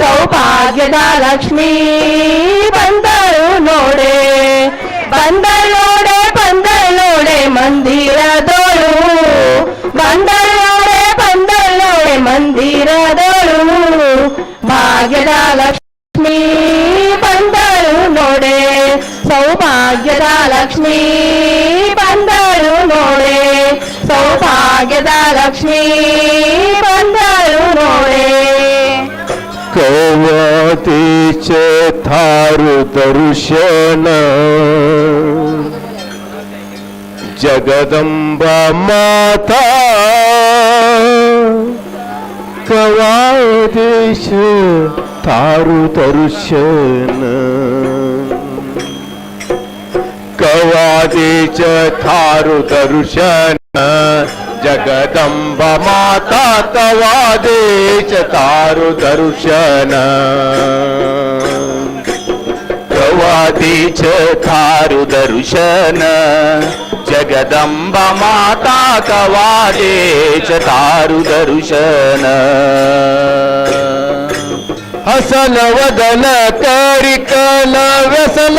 ಸೌಭಾಗ್ಯದ ಲಕ್ಷ್ಮೀ ಬಂದರು ನೋಡೆ ಬಂದಳೋಡೆ ಬಂದಳೋಡೆ ಮಂದಿರದೋಳು ಬಂದಳೋಡೆ ಬಂದಳೋಡೆ ಮಂದಿರದೋಳು ಭಾಗ್ಯದ ಲಕ್ಷ್ಮೀ ಬಂದಳು ನೋಡೆ ಸೌಭಾಗ್ಯದ ಲಕ್ಷ್ಮೀ ಬಂದಳು ನೋಡೆ ಸೌಭಾಗ್ಯದ ಲಕ್ಷ್ಮೀ ಬಂದಳು ನೋಡೆ कवतीचे थारु दर्शन। जगदंबा माता कवादेश थारु दर्शन। कवादेच थारु दर्शन। जगदंब माता कवादेच तारु दर्शन कवादेच थारु दर्शन जगदंब माता कवादेच तारु दर्शन हसन वदन करिकल व्यसन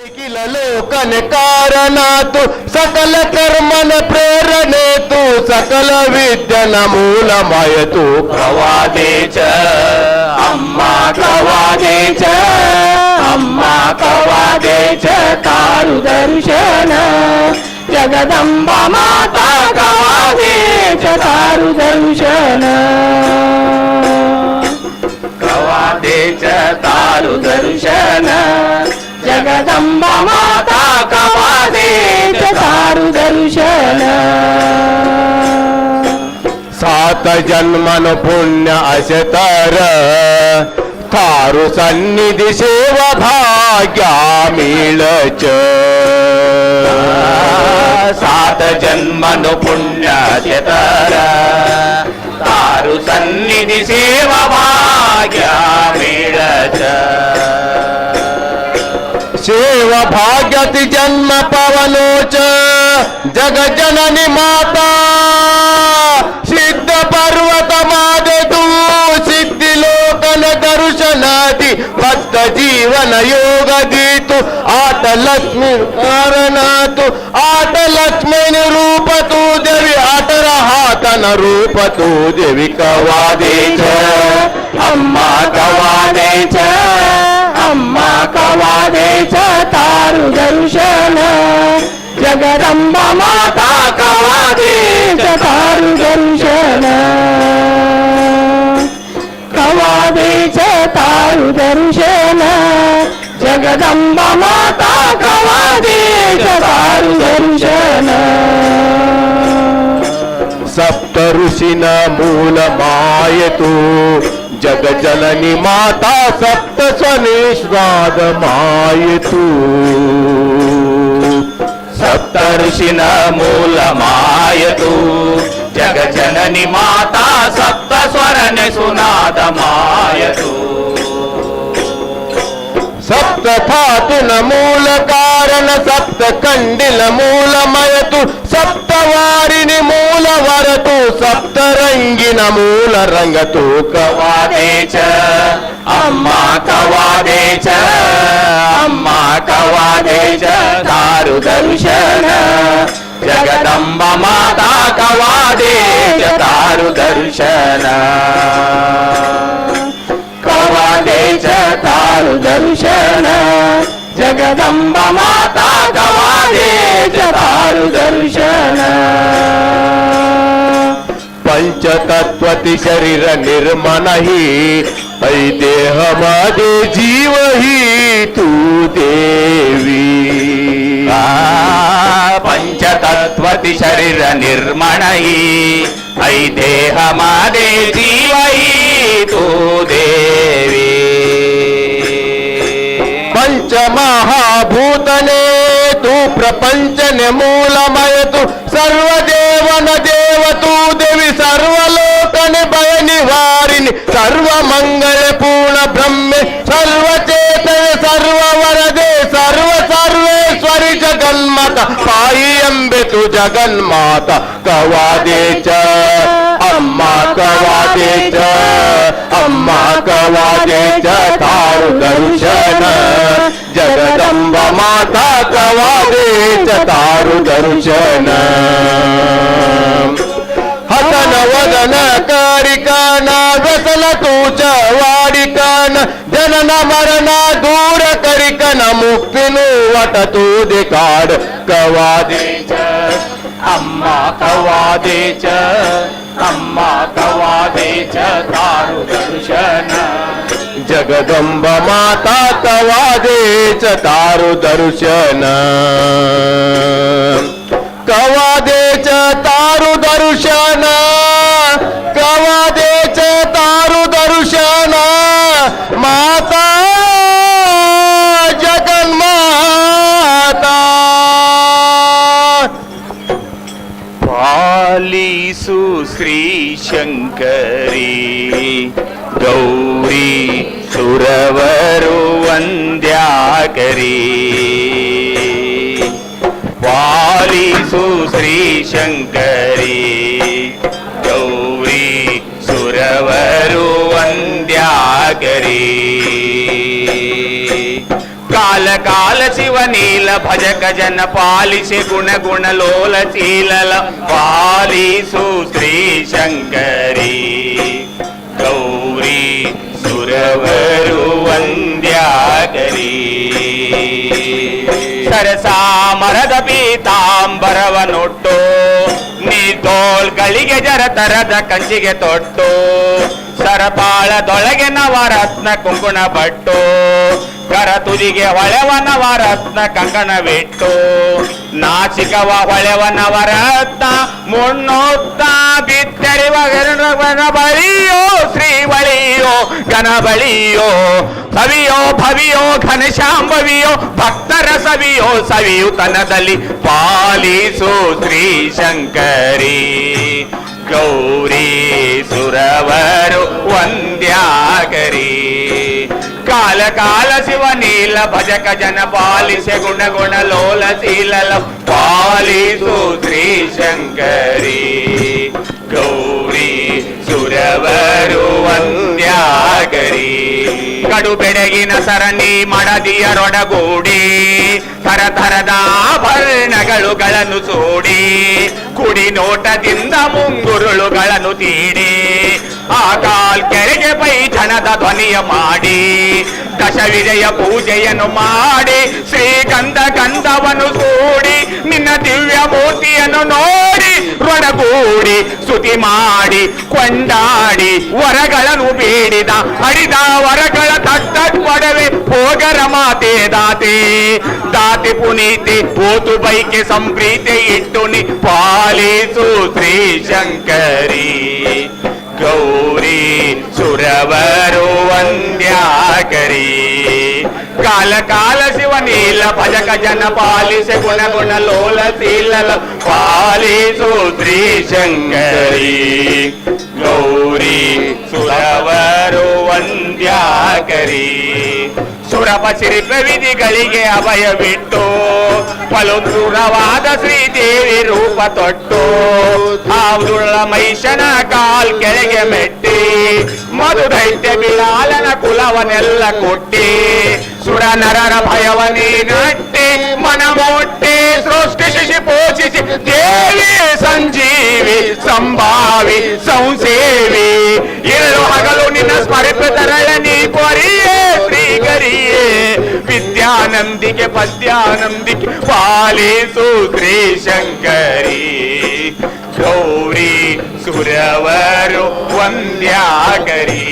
నిఖిలలో కనకారణాతు సకల కర్మన ప్రేరణేతు సకల విద్య నమూలమయతు కవాదే అమ్మా కవాదే అమ్మా కవాదే కారు దర్శన. జగదంబ మాత కవాదే కారు దర్శన. కవాదే తారు దర్శన. జగదంబ మాతా కవాదే చారు దర్శన सात जन्मन पुण्य अशतर तारु सन्निधि सेव भाग्या मिळच सात जन्मन पुण्य अशतर तारु सन्निधि सेव भाग्या मिळच सेव भाग्यति जन्म पवनोच, जग जननी माता, सिद्ध पर्वत मादे तू सिद्धी लोकन दर्शनादी, भक्त जीवन योग गीतु आट लक्ष्मी कारण तू आट लक्ष्मी रूप तू देवी आटर हातन रूप तू देवी कवादेच अम्मा कवादेच అమ్మ కవాదేశ తారు దర్శన. జగదంబ మాత కవాదేశ తారు దర్శన. కవాదేశ తారు దర్శన. జగదంబ మాత కవాదేశ తారు దర్శన. సప్త ఋషిన జగ జలని మాత సప్త స్వనేశ్వాదమాయతు సప్త ఋషిన మూలమాయతు. జగజనని మాత సప్త స్వరని సునాదమాయతు. సప్త ధాతుల మూల కారణ సప్త కండిల మూలమయతు సప్త వారిని మూల వరతు సప్త రంగిన మూల రంగతు కవాదేచ అమ్మా కవాదేచ అమ్మా కవాదేచ దారు దర్శన జగదంబ మాతా కవాదేచ దారు దర్శన. दर्शन जगदम्ब माता गवादे चारु दर्शन तत्व शरीर निर्मण ही ऐ देह मादे जीव ही तू देवी। पंच तत्व शरीर निर्मण ही ऐ देह मादे जीव ही तू देवी। ప్రపంచనిమూలమయతు సర్వదేవన దేవతూ దేవి సర్వలోకని భయని వారిని సర్వమంగళ పూర్ణ బ్రహ్మే సర్వచేతన సర్వవరదే సర్వ సర్వేశ్వరి జగన్మాత పాయి అంబెతు జగన్మాత కవాదే చ అమ్మా కవాదే చ అమ్మా కవాదే చ తారు దర్శన. अम्मा कवादे च अम्मा कवादे च तारु दर्शन जगदंब माता कवादे च तारु दर्शन हसन वदन कारिकान व्यसन तूच वाडिकान जनन मरण दूर करिकन मुक्तिनु जगदंब माता तवादेच तारु दर्शन। कवादेच तारु दर्शन। कवादेच तारु दर्शन। माता जगन्माता। पाली सुश्री शंकर పాలీసు శ్రీ శంకరి గౌరీ సురవరు వంద్యాకరి కాల కాల శివ నీల భజక జన పాలిసి గుణ గుణ లోల చీలల పాలిసు శ్రీ శంకరి గౌరీ సురవరు వంద్యాకరి ಪೀತಾಂಬರವನೊಟ್ಟು ನೀ ತೋಳ್ಗಳಿಗೆ ಜರ ತರದ ಕಂಚಿಗೆ ತೊಟ್ಟು, ಸರಪಾಳದೊಳಗೆ ನವರತ್ನ ಕುಂಕುಣ ಬಟ್ಟು ಕರ ತುದಿಗೆ ಹೊಳೆವ ನವರತ್ನ ಕಂಕಣವಿಟ್ಟು ನಾಚಿಕವ ಹೊಳೆವ ನವರತ್ನ ಮುನ್ನೋತ್ತ ಬಿತ್ತರಿವ ಗಣ ಬಳಿಯೋ ಶ್ರೀ ಬಳಿಯೋ ಗಣ ಬಳಿಯೋ ಸವಿಯೋ ಭವಿಯೋ ಘನಶ್ಯಾಂಬವಿಯೋ ಭಕ್ತರ ಸವಿಯೋ ಸವಿಯು ತನದಲ್ಲಿ ಪಾಲಿಸು ಶ್ರೀ ಶಂಕರಿ ಗೌರಿ ಸುರವರು ವಂದ್ಯಾಗರಿ ಕಾಲ ಕಾಲ ಶಿವ ನೀಲ ಭಜಕ ಜನ ಪಾಲಿಸೆ ಗುಣ ಪಾಲಿಸು ಶ್ರೀ ಶಂಕರಿ ಗೌರಿ ಸುರವರು ವಂದ್ಯಾಗರಿ ಕಡು ಬೆಡಗಿನ ಸರಣಿ ಮಡದಿಯರೊಡಗೂಡಿ ಥರ ಥರದ ಆಭರಣಗಳುಗಳನ್ನು ಸೂಡಿ. ಕುಡಿ ನೋಟದಿಂದ ಮುಂಗುರುಳುಗಳನ್ನು ತೀಡಿ. ಆ ಕೆರೆಗೆ ಪೈ ಜನದ ಧ್ವನಿಯ ಮಾಡಿ ದಶವಿಜಯ ಪೂಜೆಯನ್ನು ಮಾಡಿ, ಶ್ರೀಗಂಧ ಗಂಧವನ್ನು ಸೂಡಿ, ನಿನ್ನ ದಿವ್ಯ ಮೂರ್ತಿಯನ್ನು ನೋಡಿ, ರೊಡಗೂಡಿ ಸ್ತುತಿ ಮಾಡಿ, ಕೊಂಡಾಡಿ, ವರಗಳನ್ನು ಬೇಡಿದ ಅಡಿದ ವರಗಳ ತಟ್ಟ ಒಡವೆ ಹೋಗರ ಮಾತೆ ದಾತೆ. ದಾತಿ ಪುನೀತಿ ಪೋತು ಬೈಕೆ ಸಂಪ್ರೀತಿ ಇಟ್ಟು ನಿ ಪಾಲಿಸು ಶ್ರೀ ಶಂಕರಿ ಗೌರಿ ಸುರವರು ವಂದ್ಯಾಕರಿ ಕಾಲ ಕಾಲ ಶಿವ ನೀಲ ಭಜಕ ಜನ ಪಾಲಿಸೆ ಗುಣ ಗುಣ ಲೋಲ ಶೀಲಲ ಪಾಲಿಸು ಶ್ರೀ ಶಂಕರಿ ಗೌರಿ ಸುರವರು ವಂದ್ಯಾಕರಿ ಸುರಪ ಸಿರಿಪ ವಿಧಿಗಳಿಗೆ ಅಭಯವಿಟ್ಟು ಪಲು ದೂರವಾದ ಶ್ರೀದೇವಿ ರೂಪ ತೊಟ್ಟು ಆವುದುಳ್ಳ ಮಹಿಷನ ಕಾಲ್ ಕೆಳಗೆ ಮೆಟ್ಟಿ ಮಧು ದೈತ್ಯ ಬಿಲಾಲನ ಕುಲವನೆಲ್ಲ ಕೊಟ್ಟಿ ಸುರ ನರರ ಭಯವನೇ ನಟ್ಟಿ ಮನ ಮುಟ್ಟಿ ಸೃಷ್ಟಿ ಶಿಶಿ ಪೋಷಿಸಿ ದೇವಿ ಸಂಜೀವಿ ಸಂಭಾವಿ ಸಂಸೇವಿ ಇರಳು ಹಗಲು ನಿನ್ನ ಸ್ಮರಿಪ ತರಳ ನೀ ಕೊರಿಯೇ ಶ್ರೀಗರಿಯೇ ವಿದ್ಯಾನಂದಿಗೆ ಪದ್ಯಾನಂದಿಗೆ ಪಾಲಿಸು ಶ್ರೀ ಶಂಕರಿ ಗೌರಿ ಸುರವರು ವಂದ್ಯಾಕರಿ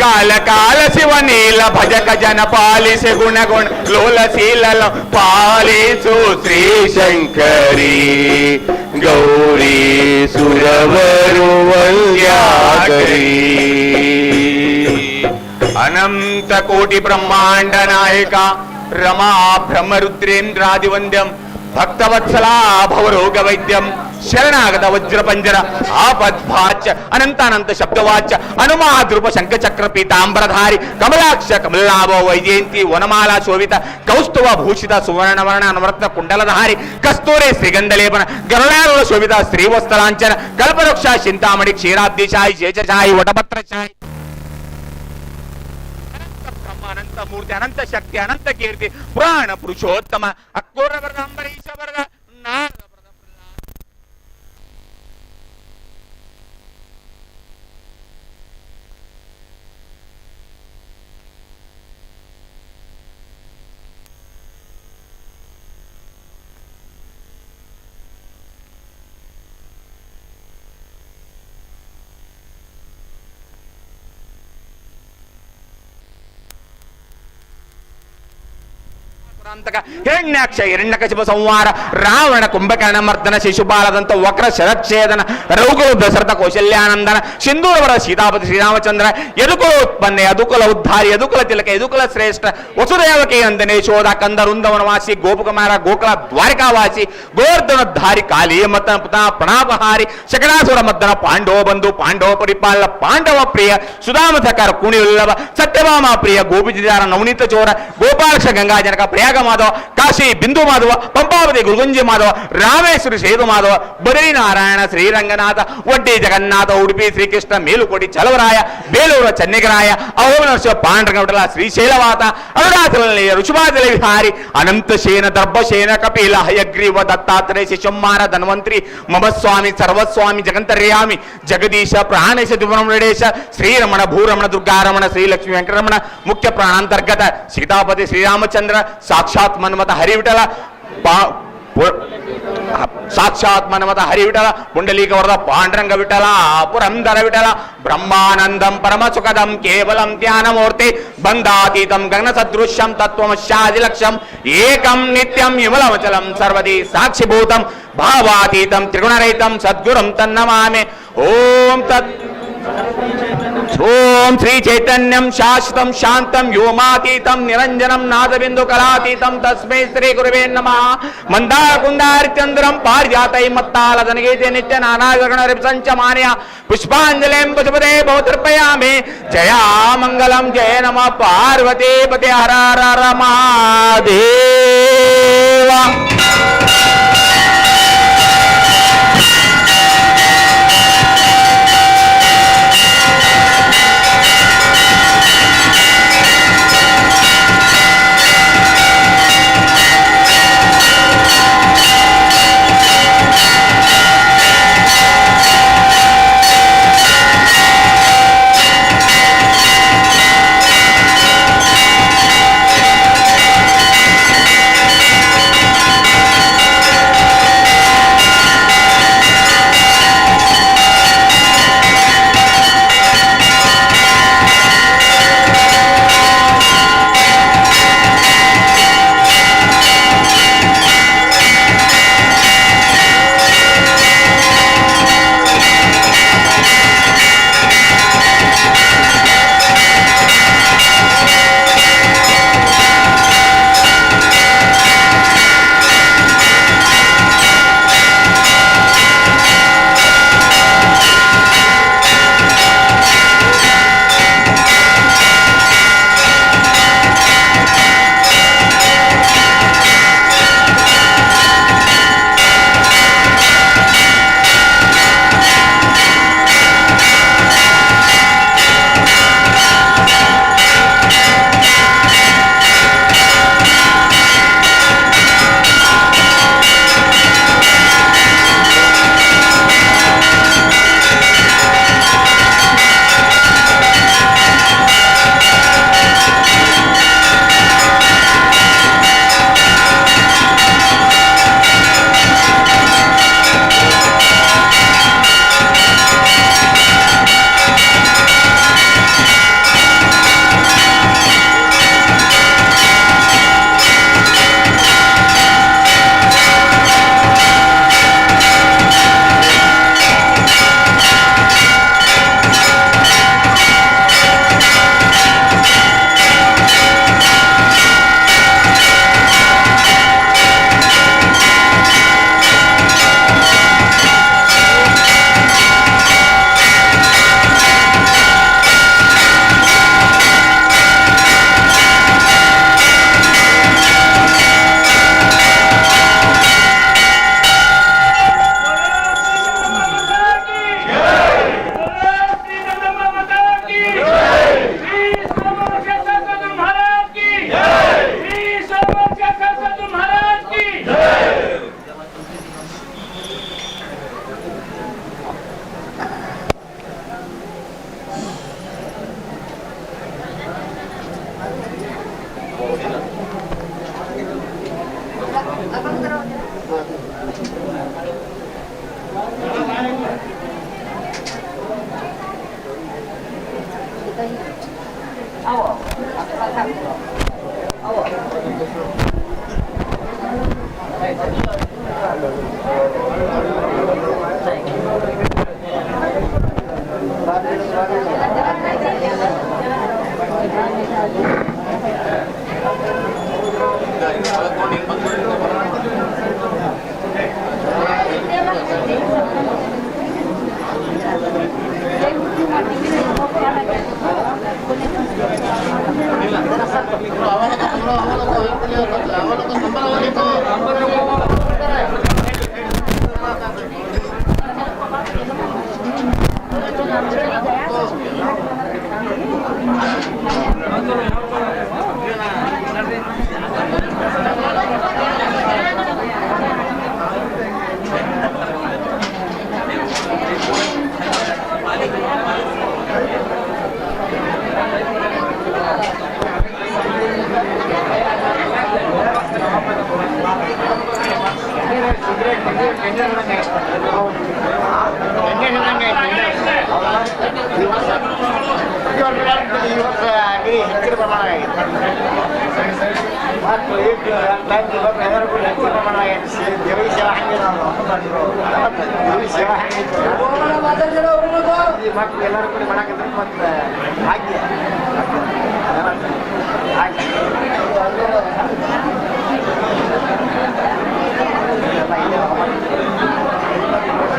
ಕಾಲ ಕಾಲ ಶಿವನೀಲ ಭಜಕ ಜನ ಪಾಲಿಸಿ ಗುಣಗುಣ ಲೋಲಶೀಲ ಪಾಲಿಸು ಶ್ರೀ ಶಂಕರಿ ಗೌರಿ ಸುರವರು ವಂದ್ಯಾಕರಿ ಅನಂತ ಕೋಟಿ ಬ್ರಹ್ಮಾಂಡ ನಾಯಕ ರಮಾ ಬ್ರಹ್ಮರುದ್ರೇಂದ್ರಾದಿ భక్తవత్సలా భవరోగ వైద్యం శరణాగత వజ్రపంజర ఆపద్భాచ్య అనంతానంత శబ్దవాచ్య అనుమాధృప శంఖ చక్ర పీతాంబరధారి కమలాక్ష కమలాభో వైజయంతి వనమాల శోభిత కౌస్తువ భూషిత సువర్ణవర్ణ అనువర్తన కుండలధారి కస్తూరి శ్రీగంధలేపన గరుణారుల శోభిత శ్రీవస్తలాంచన కల్పవృక్ష చింతామణి క్షీరాబ్దిశాయి శేషశాయి వటపత్రశాయి అనంత మూర్తి అనంత శక్తి అనంత కీర్తి పురాణ పురుషోత్తమ అక్కోరవర్గ అంబరీష నా ಪುರಾಂತಕ ಹಿರಣ್ಯಾಕ್ಷ ಹಿರಣ್ಯಕಶಿಪ ಸಂಹಾರ, ರಾವಣ, ಕುಂಭಕರ್ಣ, ಮರ್ದನ ಶಿಶುಪಾಲದಂತ ವಕ್ರ, ಶರಚ್ಛೇದನ, ರಘುಕುಲ, ದಶರಥ, ಕೌಶಲ್ಯಾನಂದನ, ಸಿಂಧೂರವರ, ಸೀತಾಪತಿ, ಶ್ರೀರಾಮಚಂದ್ರ, ಯದುಕುಲ ಉತ್ಪನ್ನ, ಯದುಕುಲ ಉದ್ಧಾರಿ, ಯದುಕುಲ ತಿಲಕ, ಯದುಕುಲ ಶ್ರೇಷ್ಠ, ವಸುದೇವಕಿ ಅಂದನೆ ಶೋಧ, ಕಂದ ಗೋಪಕುಮಾರ, ಗೋಕುಲ ದ್ವಾರಿಕಾವಾಸಿ ಗೋವರ್ಧನೋದ್ಧಾರಿ ಕಾಳಿ ಮತನ ಪುನಃ ಪ್ರಣಾಪಹಾರಿ ಶಕಟಾಸುರ ಮದ್ದನ ಪಾಂಡವ ಬಂಧು, ಪಾಂಡವ ಪರಿಪಾಲ ಪಾಂಡವ ಪ್ರಿಯ ಸುಧಾಮತಕರ ಕುಣಿ ಉಲ್ಲವ ಸತ್ಯಭಾಮ ಪ್ರಿಯ ಗೋಪಿಜಿದಾರ ನವನೀತ ಚೋರ, ಗೋಪಾಲಕ್ಷ ಗಂಗಾಜನಕ, ಪ್ರಯಾಗ ಮಾಧವ ಕಾಶಿ ಬಿಂದು ಮಾಧವ ಪಂಪಾವತಿ ಗುರುಗುಂಜಿ ಮಾಧವ ರಾಮೇಶ್ವರಿ ಸೇದು ಮಾಧವ ಬದರಿ ನಾರಾಯಣ ಶ್ರೀರಂಗನಾಥ ಒಡ್ಡಿ ಜಗನ್ನಾಥ ಉಡುಪಿ ಶ್ರೀಕೃಷ್ಣ ಮೇಲುಕೋಟಿ ಚಲವರಾಯ ಬೇಲೂರ ಚೆನ್ನಿಗರಾಯ ಅಹೋನರ್ಶ ಪಾಂಡ್ರಗೌಡಲ ಶ್ರೀಶೈಲವಾತ ಅರುಣಾಚಲಲ್ಲಿ ಋಷಭಾಚಲ ವಿಹಾರಿ ಅನಂತಶೇನ ದರ್ಭಶೇನ ಕಪಿಲ ಹಯಗ್ರೀವ ದತ್ತಾತ್ರೇಯ ಶಿಶುಮಾರ ಧನ್ವಂತ್ರಿ ಮಮ ಸ್ವಾಮಿ ಸರ್ವಸ್ವಾಮಿ ಜಗಂತರ್ಯಾಮಿ ಜಗದೀಶ ಪ್ರಾಣೇಶ ದ್ವಿವರಮಣೇಶ ಶ್ರೀರಮಣ ಭೂರಮಣ ದುರ್ಗಾರಮಣ ಶ್ರೀಲಕ್ಷ್ಮಿ ವೆಂಕಟರಮಣ ಮುಖ್ಯ ಪ್ರಾಣಾಂತರ್ಗತ ಸೀತಾಪತಿ ಶ್ರೀರಾಮಚಂದ್ರ ಸಾಕ್ಷಾತ್ సాక్షాత్ మన్మత హరివిటల సాక్షాత్ మన్మత హరివిటల పుండలీక వరద పాండరంగ విటల పురంధర విటల బ్రహ్మానందం పరమ సుఖదం కేవలం ధ్యానమూర్తి బంధాతీతం గగన సదృశ్యం తత్వమశాది లక్ష్యం ఏకం నిత్యం విమలమచలం సర్వది సాక్షిభూతం భావాతీతం త్రిగుణరహితం సద్గురం తన్నమామే. ఓం తత్ ఓం శ్రీ చైతన్యం శాశ్వతం శాంతం వ్యోమాతీతం నిరంజనం నాదబిందు కళాతీతం తస్మై శ్రీ గురువే నమ. మందార కుందారిచంద్రం పారిజాతై మత్తాల ధనగీతే నిత్య నానాగణ సంచమానయ పుష్పాంజలిం పుష్పదే భవతృపయామి జయా మంగళం జయ నమ. పార్వతీపతి హర హర మహాదేవ. ಹೆಚ್ಚಿನ ಪ್ರಮಾಣ ಆಗಿದೆ ಮತ್ತು ಈಗ ಟೈಮ್ ಇವಾಗ ಎಲ್ಲರಿಗೂ ಹೆಚ್ಚಿನ ಪ್ರಮಾಣ ಆಗೈತೆ ದೇವಿ ಸೇವಾ ಹಂಗೆ ನಾವು ದೇವಿ ಸೇವಾ ಹಂಗೆ ಈ ಮಕ್ಳು ಎಲ್ಲರೂ ಕೂಡ ಮಾಡಾಕಿದ್ರೆ ಮತ್ತು ಭಾಗ್ಯ ಹಾಗೆ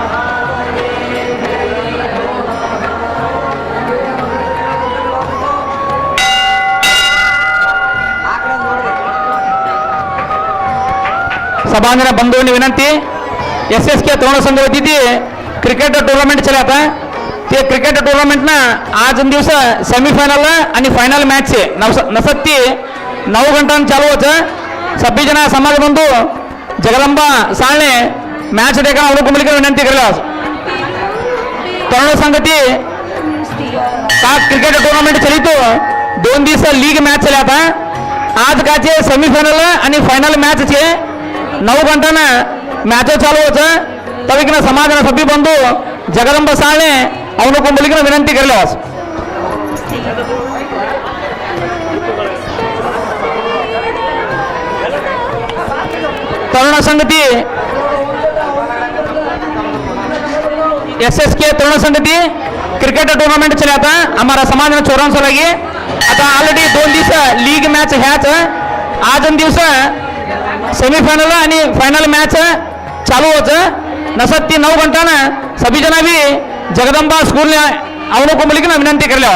Ah, सभांगण बंधूंनी विनंती एस एस के तोरण संघ वतीची क्रिकेट टुर्नामेंट चला आता ते क्रिकेट टुर्नामेंटनं आज दिवस सेमीफायनल आणि फायनल मॅच आहे नवस नसत्ती नऊ घंटांनी चालू होतं सव्वीस जण समाज बंधू जगदंबा साळणे मॅच देखा अवलंबून विनंती केली तरुण संगती का क्रिकेट टुर्नामेंट चलितो दोन दिवस लीग मॅच चले आता आज काचे सेमीफायनल आणि फायनल मॅच છે नौ ઘંટાને में ಚಾಲು चालू તરીકેના સમાજના સભ્ય सभी बंधु સાણે ಅವನು ಕುಂಬಲಿಗಿನ ವಿನಂತಿ ಕರಲಿ ತರುಣ कर एसएसके तरुण संगति क्रिकेट टूर्नामेंट चला था हमारा समाज ने चौरान सौ लगी आता ऑलरेडी दोन दिवस लीग मैच है आज दिवस सेमीफायनल आणि फायनल मॅच चालू होतं. नसत ती नऊ घंटानं सभी जणांनी जगदंबा स्कूलने अवलोकन विनंती केल्या